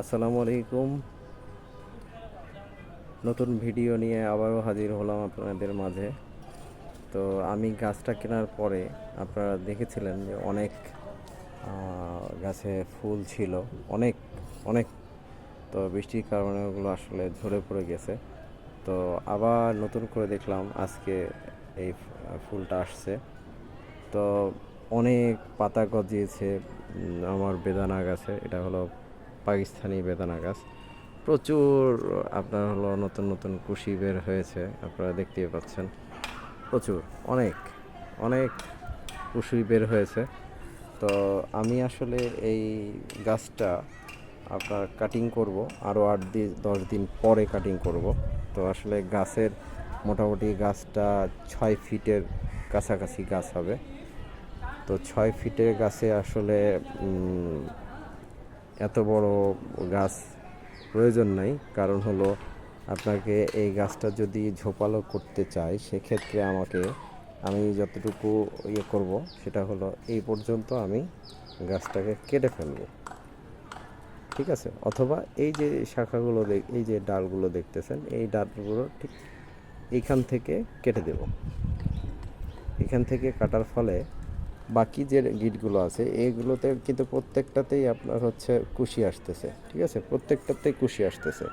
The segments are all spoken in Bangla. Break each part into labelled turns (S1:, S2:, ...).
S1: আসসালামু আলাইকুম। নতুন ভিডিও নিয়ে আবারও হাজির হলাম আপনাদের মাঝে। তো আমি গাছটা কেনার পরে আপনারা দেখেছিলেন যে অনেক গাছে ফুল ছিল, অনেক অনেক। তো বৃষ্টির কারণে ওগুলো আসলে ঝরে পড়ে গেছে। তো আবার নতুন করে দেখলাম আজকে এই ফুলটা আসছে। তো অনেক পাতা গজিয়েছে আমার বেদানা গাছে, এটা হলো পাকিস্তানি বেদানা গাছ। প্রচুর আপনার হলো নতুন নতুন কুশি বের হয়েছে, আপনারা দেখতেই পাচ্ছেন। প্রচুর, অনেক অনেক কুশি বের হয়েছে। তো আমি আসলে এই গাছটা আপনার কাটিং করব, আরও আট দিন দশ দিন পরে কাটিং করব। তো আসলে গাছের মোটামুটি গাছটা ছয় ফিটের কাছাকাছি গাছ হবে। তো ছয় ফিটের গাছে আসলে এত বড় গাছ প্রয়োজন নাই। কারণ হলো আপনাকে এই গাছটা যদি ঝোপালো করতে চাই সেক্ষেত্রে আমাকে আমি যতটুকু ইয়ে করব, সেটা হলো এই পর্যন্ত আমি গাছটাকে কেটে ফেলব। ঠিক আছে? অথবা এই যে শাখাগুলো এই যে ডালগুলো দেখতেছেন, এই ডালগুলো ঠিক এইখান থেকে কেটে দেব। এখান থেকে কাটার ফলে বাকি যে গিটগুলো আছে এইগুলোতে কিন্তু প্রত্যেকটাতেই আপনার হচ্ছে কুশি আসতেছে, ঠিক আছে? প্রত্যেকটাতেই কুশি আসতেছে।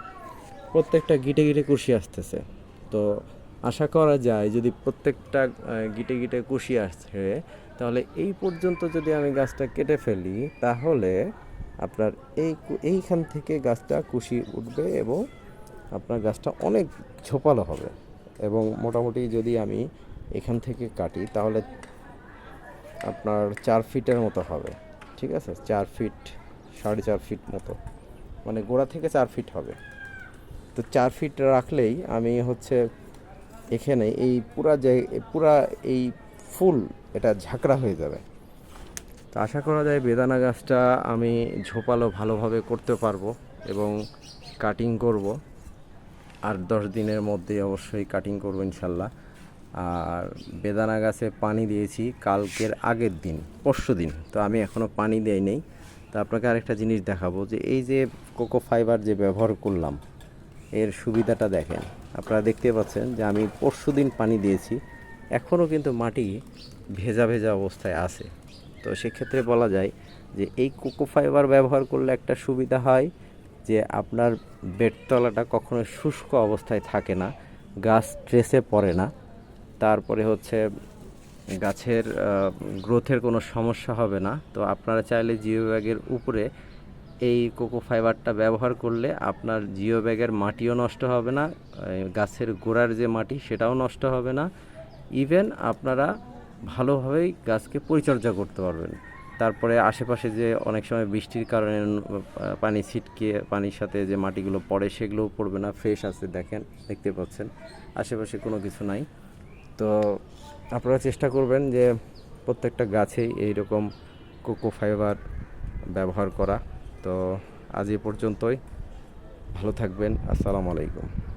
S1: প্রত্যেকটা গিটে গিটে কুশি আসতেছে। তো আশা করা যায় যদি প্রত্যেকটা গিটে গিটে কুশি আসছে, তাহলে এই পর্যন্ত যদি আমি গাছটা কেটে ফেলি, তাহলে আপনার এই এইখান থেকে গাছটা কুশি উঠবে এবং আপনার গাছটা অনেক ঝোপালো হবে। এবং মোটামুটি যদি আমি এখান থেকে কাটি, তাহলে আপনার চার ফিটের মতো হবে, ঠিক আছে? চার ফিট, সাড়ে চার ফিট মতো। মানে গোড়া থেকে চার ফিট হবে। তো চার ফিট রাখলেই আমি হচ্ছে এখানে এই পুরা জায়- পুরা এই ফুল, এটা ঝাঁকড়া হয়ে যাবে। তো আশা করা যায় বেদানা গাছটা আমি ঝোপালো ভালোভাবে করতে পারব এবং কাটিং করব। আর দশ দিনের মধ্যে অবশ্যই কাটিং করব ইনশাল্লাহ। আর বেদানা গাছে পানি দিয়েছি কালকের আগের দিন, পরশু দিন। তো আমি এখনও পানি দেই নেই। তো আপনাকে আরেকটা জিনিস দেখাবো যে এই যে কোকো ফাইবার যে ব্যবহার করলাম, এর সুবিধাটা দেখেন। আপনারা দেখতে পাচ্ছেন যে আমি পরশু দিন পানি দিয়েছি এখনও কিন্তু মাটি ভেজা ভেজা অবস্থায় আছে। তো সেক্ষেত্রে বলা যায় যে এই কোকো ফাইবার ব্যবহার করলে একটা সুবিধা হয় যে আপনার বেডতলাটা কখনো শুষ্ক অবস্থায় থাকে না, গাছ ট্রেসে পড়ে না। তারপরে হচ্ছে গাছের গ্রোথের কোনো সমস্যা হবে না। তো আপনারা চাইলে জিও ব্যাগের উপরে এই কোকো ফাইবারটা ব্যবহার করলে আপনার জিও ব্যাগের মাটিও নষ্ট হবে না গাছের গোড়ার যে মাটি সেটাও নষ্ট হবে না। ইভেন আপনারা ভালোভাবেই গাছকে পরিচর্যা করতে পারবেন। তারপরে আশেপাশে যে অনেক সময় বৃষ্টির কারণে পানি ছিটকে, পানির সাথে যে মাটিগুলো পড়ে সেগুলোও পড়বে না। ফ্রেশ আছে, দেখেন, দেখতে পাচ্ছেন। আশেপাশে কোনো কিছু নাই। তো আপনারা চেষ্টা করবেন যে প্রত্যেকটা গাছেই এইরকম কোকো ফাইবার ব্যবহার করা। তো আজ এ পর্যন্তই। ভালো থাকবেন। আসসালামু আলাইকুম।